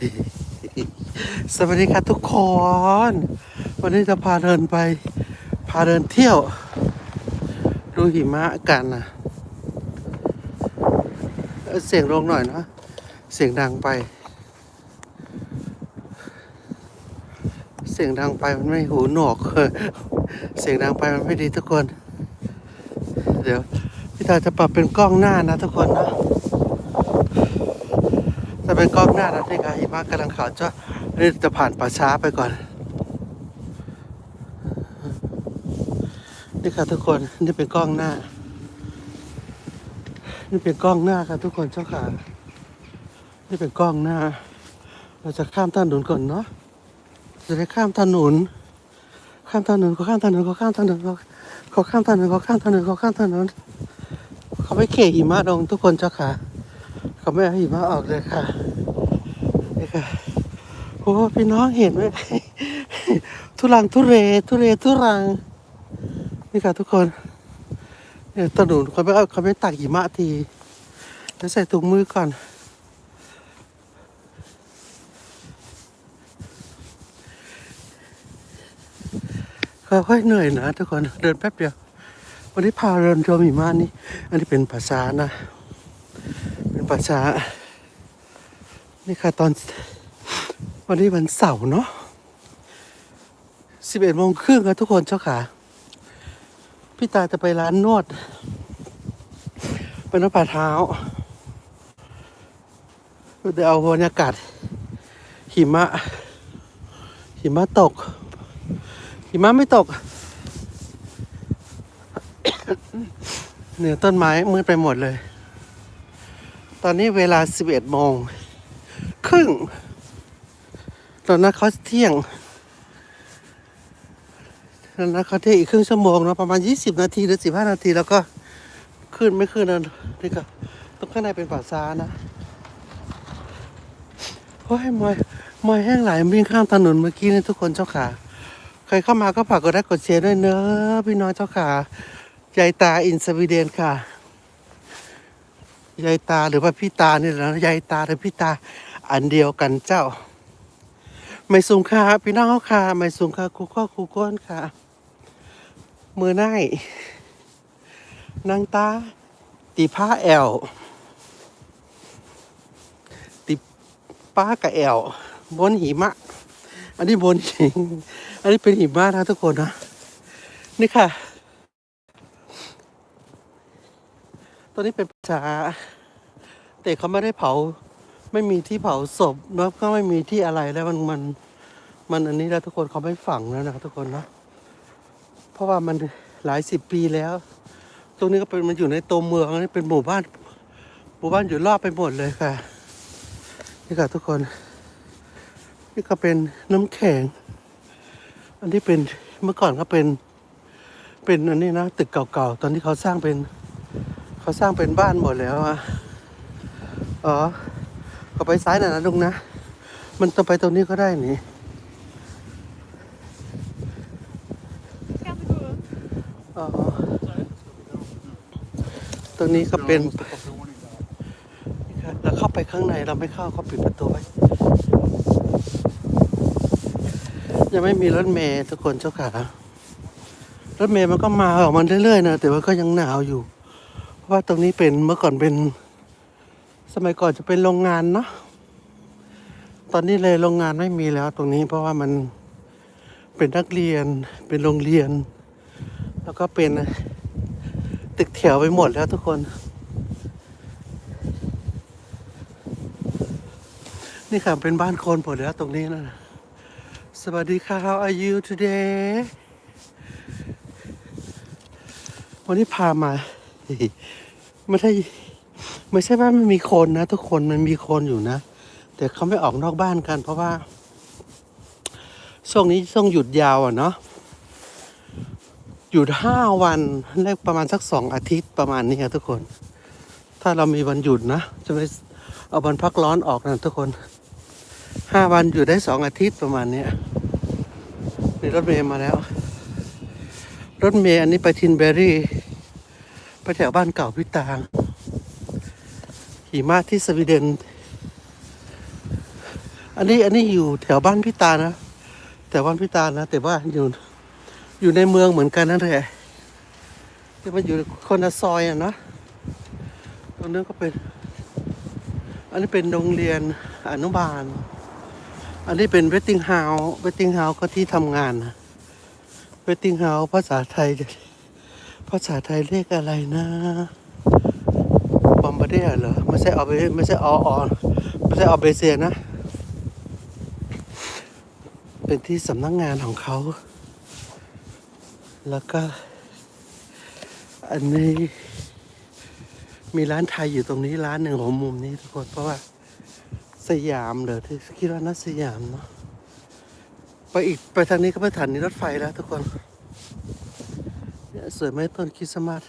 สวัสดีครับทุกคน วันนี้จะพาเดินไป พาเดินเที่ยว ดูหิมะกันนะเสียงลงหน่อยนะ เสียงดังไป เสียงดังไปมันไม่หูหนวก เสียงดังไปมันไม่ดีทุกคน เดี๋ยวพี่ตาจะปรับเป็นกล้องหน้านะทุกคนนะ ถ้าเป็นกล้องหน้านะนี่ค่ะหิมะกำลังขาวจะนี่จะผ่านป่าช้าไปก่อน นี่ค่ะทุกคนนี่เป็นกล้องหน้า นี่เป็นกล้องหน้าค่ะทุกคนเจ้าขานี่เป็นกล้องหน้า เราจะข้ามถนนก่อนเนาะจะได้ข้ามถนนข้ามถนนเขาข้ามถนนเขาข้ามถนนเขาเขาข้ามถนนเขาข้ามถนนเขาข้ามถนนเขาไม่เขี่ยหิมะลงทุกคนเจ้าขา เขาไม่เอาหิมะออกเลยค่ะนี่ค่ะโอ้พี่น้องเห็นไหมทุลังทุเรทุเรทุรังนี่ค่ะทุกคนเนี่ยตะหนุนเขาไม่เอาเขาไม่ตักหิมะทีแล้วใส่ถุงมือก่อนค่อยๆเหนื่อยนะทุกคนเดินแป๊บเดียว วันนี้พาเดินชมหิมะนี่ อันนี้เป็นภาษานะ ป็นภาษานี่ค่ะตอนวันนี้วันเสาร์เนาะสิบเอ็ดโมงครึ่งครับทุกคนเจ้าขาพี่ตาจะไปร้านนวด เป็นนวดฝ่าเท้าเดี๋ยวเอาบรรยากาศ หิมะ หิมะตก หิมะไม่ตก เหนี่ยต้นไม้มืดไปหมดเลย ตอนนี้เวลา 11โมงครึ่ง ตอนนั้นเขาเที่ยง ตอนนั้นเขาเที่ยงอีกครึ่งชั่วโมงเนาะประมาณ 20 นาทีหรือ 15 นาทีแล้วก็ขึ้นไม่ขึ้นนะนี่ก็ตรงข้างในเป็นป่าซานะโอ้ยมอยมอยแห้งไหลวิ่งข้ามถนนเมื่อกี้นี่ทุกคนเจ้าขาใครเข้ามาก็ฝากกดไลค์กดแชร์ด้วยเนอะพี่น้องเจ้าขายายตาอินสวีเดนค่ะ ยายตาหรือว่าพี่ตานี่แหละยายตาหรือพี่ตาอันเดียวกันเจ้า ไม่สูงค่ะพี่น้องค่ะไม่สูงค่ะครูข้อครูก้นค่ะ มือไน่นางตา ตีผ้าแอวตีป้ากะแอวบนหิมะ อันนี้บนหิงอันนี้เป็นหิมะนะทุกคนนะนี่ค่ะ ตอนนี้เป็นป่าช้าแต่เขาไม่ได้เผา ไม่มีที่เผาศพแล้วก็ไม่มีที่อะไรแล้วมันมันมันอันนี้แล้วทุกคนเขาไม่ฝังแล้วนะครับทุกคนนะเพราะว่ามันหลายสิบปีแล้ว ตรงนี้ก็เป็นมันอยู่ในตัวเมืองนนี้เป็นหมู่บ้านหมู่บ้านอยู่รอบไปหมดเลยค่ะ นี่ค่ะทุกคน นี่ก็เป็นน้ำแข็ง อันที่เป็นเมื่อก่อนก็เป็น เป็นอันนี้นะตึกเก่าๆตอนที่เขาสร้างเป็น เขาสร้างเป็นบ้านหมดแล้วอะอ๋อก็ไปซ้ายหน่อยนะลุงนะ มันต้องไปตรงนี้ก็ได้นี่อ๋อตรงนี้ก็เป็นแล้วเข้าไปข้างในเราไม่เข้าเขาปิดประตูไว้ยังไม่มีรถเมย์ทุกคนเจ้าขารถเมย์มันก็มาออกมาเรื่อยๆนะแต่ว่าก็ยังหนาวอยู่ ว่าตรงนี้เป็นเมื่อก่อนเป็นสมัยก่อนจะเป็นโรงงานเนาะตอนนี้เลยโรงงานไม่มีแล้วตรงนี้เพราะว่ามันเป็นนักเรียนเป็นโรงเรียน แล้วก็เป็นตึกแถวไปหมดแล้วทุกคน นี่ค่ะเป็นบ้านคนหมดแล้วตรงนี้นะสวัสดีค่ะ how are you today วันนี้พามา ไม่ใช่ไม่ใช่ว่าไม่มีคนนะ ทุกคนมันมีคนอยู่นะ แต่เขาไม่ออกนอกบ้านกัน เพราะว่าช่วงนี้ช่วงหยุดยาวอะเนาะหยุดห้าวันแรกประมาณสักสองอาทิตย์ประมาณนี้ครับทุกคน ถ้าเรามีวันหยุดนะจะไม่เอาวันพักร้อนออกนะทุกคนห้าวันอยู่ได้สองอาทิตย์ประมาณเนี้ยนี่รถเมย์มาแล้ว รถเมย์อันนี้ไปทินเบอรี่ ไปแถวบ้านเก่าพี่ตางหิมะที่สวีเดน อันนี้อันนี้อยู่แถวบ้านพี่ตานะแถวบ้านพี่ตานะ แต่ว่าอยู่อยู่ในเมืองเหมือนกันนั่นแหละแต่มันอยู่คนละซอยอะนะตรงนั้นก็เป็น อันนี้เป็นโรงเรียนอนุบาล อันนี้เป็นเวทติงเฮาส์เวทติงเฮาส์ก็ที่ทำงานนะเวทติงเฮาส์ภาษาไทย ภาษาไทยเรียกอะไรนะบอมบาเดียเหรอไม่ใช่ออเบไม่ใช่อออไม่ใช่ออเบเซียนะ เป็นที่สำนักงงานของเขา แล้วก็ อันนี้มีร้านไทยอยู่ตรงนี้ร้านหนึ่งของมุมนี้ทุกคนเพราะว่าสยามเหรอที่คิดว่าน่าสยามเนาะไปอีกไปทางนี้ก็ไปฐานีรถไฟแล้วทุกคน สวยไหมต้นคริสต์มาส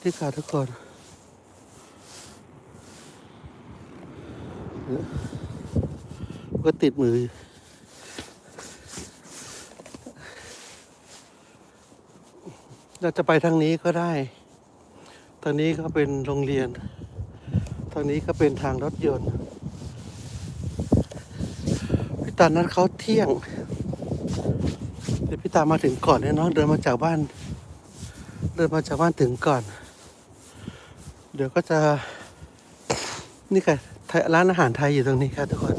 ที่ค่ะทุกคนก็ติดมือเราจะไปทางนี้ก็ได้ ทางนี้ก็เป็นโรงเรียน ทางนี้ก็เป็นทางรถยนต์พี่ตานัดเขาเที่ยง พี่ตามาถึงก่อนเนี่ยเนาะเดินมาจากบ้าน เดินมาจากบ้านถึงก่อน เดี๋ยวก็จะ นี่ค่ะร้านอาหารไทยอยู่ตรงนี้ครับทุกคน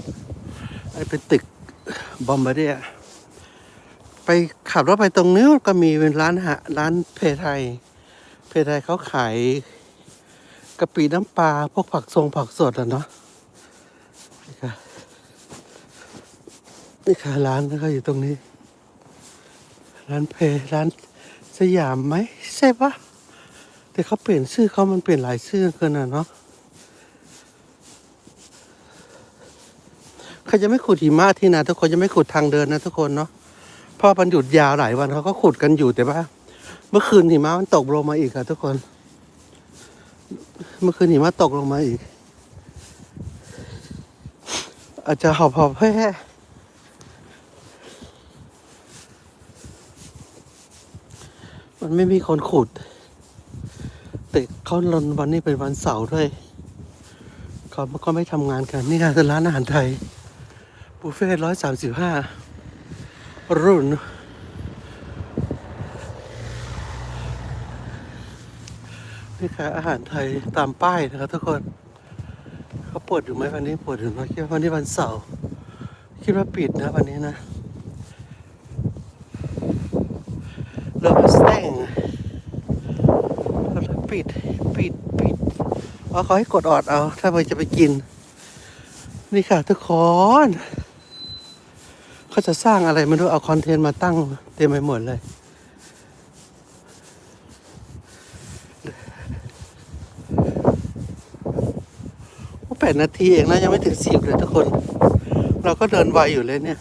ไอนเป็นตึกบอมบาเดียไปขับรถไปตรงนี้ก็มีเป็นร้านหารร้านเพไทย เพไทยเขาขายกะปิน้ำปลาพวกผักทรงผักสดอะเนาะนี่ค่ะนี่ค่ะร้านก็อยู่ตรงนี้ ร้านเพร้านสยามไหมใช่ปะแต่เขาเปลี่ยนชื่อเขามันเปลี่ยนหลายชื่อเกินอะเนาะเขาจะไม่ขุดหิมะที่นะทุกคนจะไม่ขุดทางเดินนะทุกคนเนาะเพราะมันหยุดยาวหลายวันเขาก็ขุดกันอยู่แต่ว่า เมื่อคืนหิมะมันตกลงมาอีกค่ะทุกคน เมื่อคืนหิมะตกลงมาอีก อาจจะหอบหอบแห่ มันไม่มีคนขุด แต่เขาลนวันนี้เป็นวันเสาร์ด้วยเขาก็ไม่ทำงานกัน นี่ค่ะคือร้านอาหารไทยบุฟเฟ่ร้อยสามสิบห้ารุ่น นี่ค่ะอาหารไทยตามป้ายนะครับทุกคนเขาเปิดอยู่ไหมวันนี้เปิดอยู่ไหมคิดว่าวันนี้วันเสาร์คิดว่าปิดนะวันนี้นะ เริ่มสแตงปิดปิดปิดอ๋อเขาให้กดออดเอา ถ้าไปจะไปกิน นี่ค่ะทุกคนเขาจะสร้างอะไรไม่รู้เอาคอนเทนต์มาตั้งเต็มไปหมดเลยแปดนาทีเองนะ ยังไม่ถึงสิบเลยทุกคน เราก็เดินไวอยู่เลยเนี่ย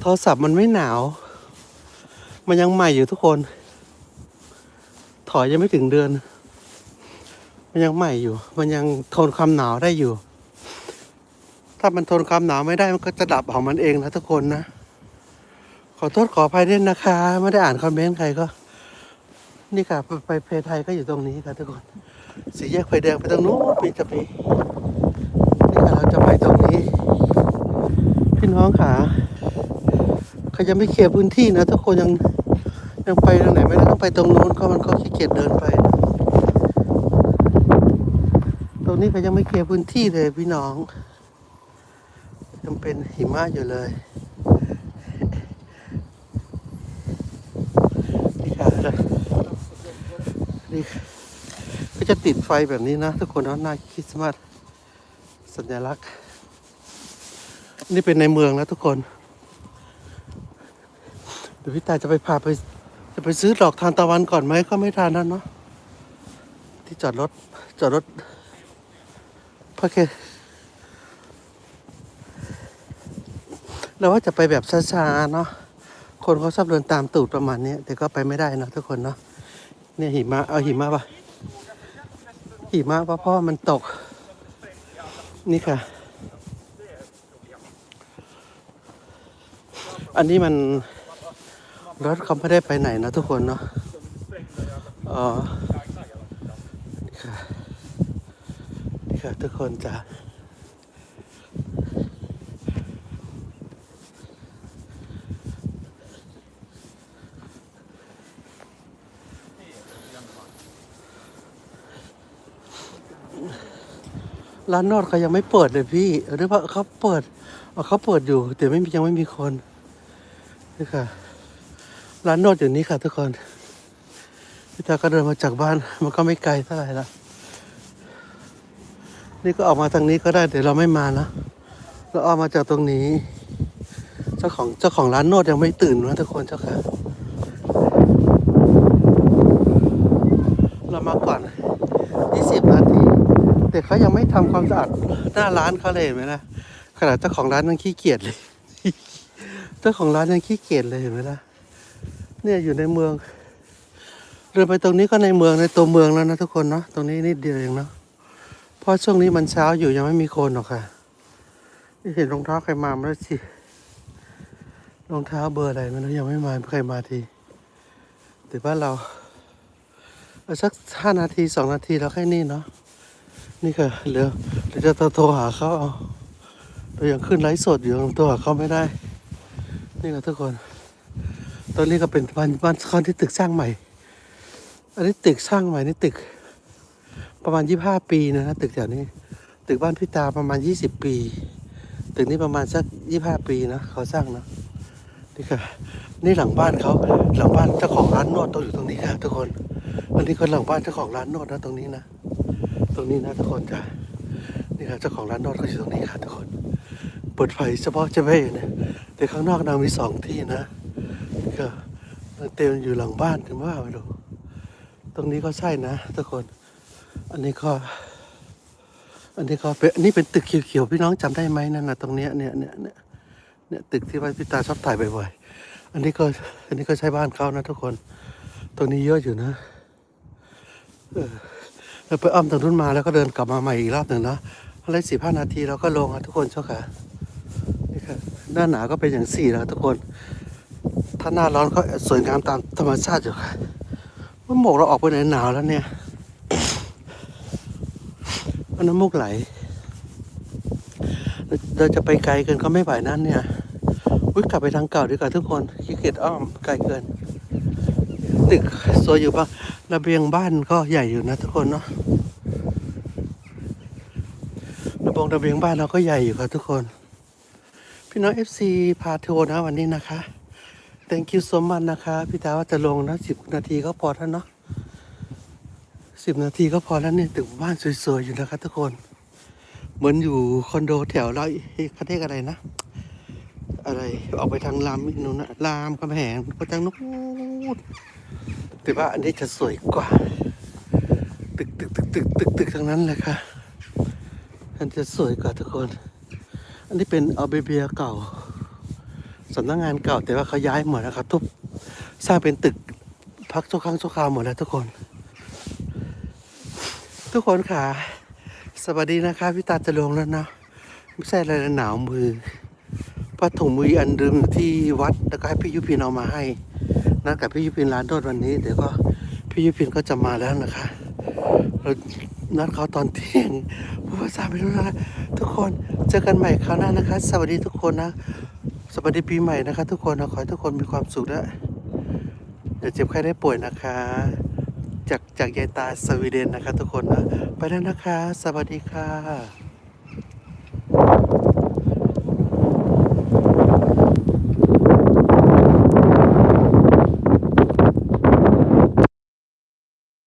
โทรศัพท์มันไม่หนาว มันยังใหม่อยู่ทุกคน ถอยยังไม่ถึงเดือน มันยังใหม่อยู่ มันยังทนความหนาวได้อยู่ ถ้ามันทนความหนาวไม่ได้มันก็จะดับของมันเองนะทุกคนนะ ขอโทษขออภัยด้วยนะคะ ไม่ได้อ่านคอมเมนต์ใครก็ นี่ค่ะ ไปไปเพไทยก็อยู่ตรงนี้ค่ะทุกคนสีแยกไฟแดงไปตรงนู้นพี่จะไปนี่ค่ะเราจะไปตรงนี้ พี่น้องขา เขายังไม่เคลียร์พื้นที่นะทุกคนยังยังไปทางไหนไม่ได้ต้องไปตรงโน้นเขามันก็ขี้เกียจเดินไป ตรงนี้เขายังไม่เคลียร์พื้นที่เลยพี่น้องยังเป็นหิมะอยู่เลยนี่ค่ะนี่ก็จะติดไฟแบบนี้นะ ทุกคนเนาะหน้าคริสต์มาสสัญลักษณ์ นี่เป็นในเมืองแล้วทุกคน ดี๋ยวพี่ตาจะไปพาไป จะไปซื้อดอกทานตะวันก่อนไหมก็ไม่ทานนั่นเนาะที่จอดรถ จอดรถโอเคเราว่าจะไปแบบช้าๆเนาะคนเขาชอบเดินตามตูดประมาณนี้แต่ก็ไปไม่ได้นะทุกคนเนาะเนี่ยหิมะเอาหิมะปะหิมะเพราะพ่อมันตก นี่ค่ะ อันนี้มัน รถเขาไม่ได้ไปไหนนะทุกคนเนาะอ๋อนี่ค่ะค่ะทุกคนจ้ะร้านนวดเขายังไม่เปิดเลยพี่หรือว่าเขาเปิดเขาเปิดอยู่ แต่ไม่ยังไม่มีคนนี่ค่ะ ร้านนวดอยู่นี้ค่ะทุกคนพี่ตาก็เดินมาจากบ้าน มันก็ไม่ไกลเท่าไหร่ละนี่ก็ออกมาทางนี้ก็ได้แต่เราไม่มานะเราออกมาจากตรงนี้ เจ้าของเจ้าของร้านนวดยังไม่ตื่นนะทุกคนเจ้าค่ะ เรามาก่อน 20 นาทีแต่เขายังไม่ทำความสะอาดหน้าร้านเขาเลยเห็นไหมล่ะขนาดเจ้าของร้านยังขี้เกียจเลย เจ้าของร้านยังขี้เกียจเลยเห็นไหมล่ะ เนี่ยอยู่ในเมือง เดินไปตรงนี้ก็ในเมืองในตัวเมืองแล้วนะทุกคนเนาะตรงนี้นิดเดียวเองเนาะเพราะช่วงนี้มันเช้าอยู่ยังไม่มีคนหรอกค่ะนี่เห็นรองเท้าใครมามาแล้วสิรองเท้าเบอร์อะไรไมันยังไม่มาใครมาทีแต่บ้านเราเอาสักห้านาทีสองนาทีแล้วแค่นี้เนาะนี่ค่ะเหลือเดี๋ยวจะโทรหาเขาเอาเรายังขึ้นไลฟ์สดอยู่ยังโทรหาเขาไม่ได้ นี่ค่ะทุกคน ตอนนี้ก็เป็นบ้านบ้านเขาที่ตึกสร้างใหม่ อันนี้ตึกสร้างใหม่นี่ตึก ประมาณยี่ห้าปีนะนะตึกแถวนี้ ตึกบ้านพี่ตาประมาณยี่สิบปี ตึกนี้ประมาณสักยี่ห้าปีนะเขาสร้างนะนี่ค่ะนี่หลังบ้านเขาหลังบ้านเจ้าของร้านนวดต้องอยู่ตรงนี้ค่ะทุกคนอันนี้คนหลังบ้านเจ้าของร้านนวดนะตรงนี้นะตรงนี้นะทุกคนจ้ะนี่ค่ะเจ้าของร้านนวดก็อยู่ตรงนี้ค่ะทุกคน เปิดไฟเฉพาะเจ้าแม่นี่ยแต่ข้างนอกนางมีสองที่นะ ก็เต็มอยู่หลังบ้านถึงว่าไปดู ตรงนี้ก็ใช่นะทุกคน อันนี้ก็ อันนี้ก็เป็นนนี้เป็นตึกเขียวๆพี่น้องจำได้ไหมนั่นนะตรงเนี้ยเนี่ยเนี่ยเนี่ยเนี่ยตึกที่ว่าพี่ตาชอบถ่ายบ่อยๆ อันนี้ก็อันนี้ก็ใช้บ้านเขานะทุกคน ตรงนี้เยอะอยู่นะ เออแล้วไปอ้อมตรงนู้นมาแล้วก็เดินกลับมาใหม่อีกรอบหนึ่งนะอะไรสิบห้านาทีเราก็ลงอะทุกคนเจ้าค่ะนี่ค่ะหน้าหนาวก็เป็นอย่างสี่แล้วทุกคน ถ้าหน้าร้อนก็สวยงามตามธรรมชาติอยู่ค่ะมันหมกเราออกไปไหนหนาวแล้วเนี่ยมันน้ำมูกไหล เราจะไปไกลเกินก็ไม่ไหวนั่นเนี่ยอุ้ยกลับไปทางเก่าดีกว่าทุกคนขี้เกียจอ้อมไกลเกิน ตึกสวยอยู่บ้างระเบียงบ้านก็ใหญ่อยู่นะทุกคนเนาะระบงระเบียงบ้านเราก็ใหญ่อยู่ครับทุกคน พี่น้อง FC พาทัวร์นะวันนี้นะคะ thank you so much นะคะ พี่ตาว่าจะลงนะสิบนาทีก็พอท่านเนาะสิบนาทีก็พอแล้วเนี่ยตึกบ้านสวยๆอยู่นะครับทุกคน เหมือนอยู่คอนโดแถวเราเขาเรียกอะไรนะ อะไรออกไปทางรามนทร์นะรามกำแหงไปทางนู้นแต่ว่าอันนี้จะสวยกว่า ตึกตึกตึกตึกตึกตึกทั้งนั้นเลยค่ะอันจะสวยกว่าทุกคน อันนี้เป็นออเบเบียเก่า สำนักงานเก่าแต่ว่าเขาย้ายหมดแล้วครับทุบสร้างเป็นตึกพักชั่วครั้งชั่วคราวหมดแล้วทุกคน ทุกคนค่ะ สวัสดีนะคะพี่ตาจะลงแล้วนะไม่ใช่อะไรหนาวมือผ้าถุงมืออันดิมที่วัดแล้วก็ให้พี่ยุพินเอามาให้นัดกับพี่ยุพินร้านโทษวันนี้เดี๋ยวก็พี่ยุพินก็จะมาแล้วนะคะเรานัดเขาตอนเที่ยงพราะว่าทราไม่รู้นะทุกคนเจอกันใหม่คราวหน้านะคะ สวัสดีทุกคนนะ สวัสดีปีใหม่นะคะทุกคนขอให้ทุกคนมีความสุขนะอย่าเจ็บไข้ได้ป่วยนะคะ จากจากยายตาสวีเดนนะคะทุกคนนะไปแล้วนะคะ สวัสดีค่ะ